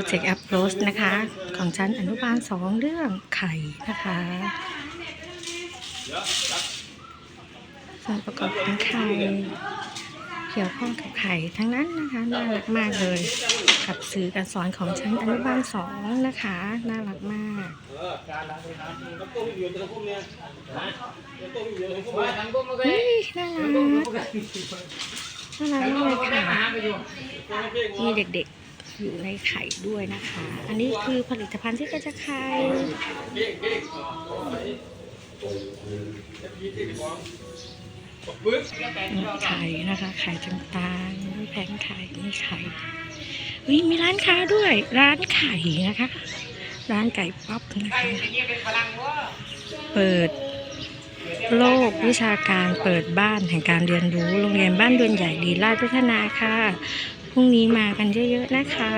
รเจกต์ approach นะคะ ของชั้นอนุบาลสองเรื่องไข่นะคะส่วนประกอบของไข่เกี่ยวข้องกับไข่ทั้งนั้นนะคะน่ารักมากเลย กับสื่อการสอนของชั้นอนุบาลสองนะคะน่ารักมากน่ารักมากน่ารักน่ารักมากเลยค่ะมีเด็กๆ อยู่ในไข่ด้วยนะคะ อันนี้คือผลิตภัณฑ์ที่ก็จะไข่ไข่นะคะ ไข่ต่างๆมีแผงไข่มีไข่วิมีร้านค้าด้วย ร้านไข่นะคะ ร้านไก่ป๊อปนะคะ เปิดโลกวิชาการเปิดบ้านแห่งการเรียนรู้ โรงเรียนบ้านดวนใหญ่ดีลาดพัฒนาค่ะ พรุ่งนี้มากันเยอะๆนะคะ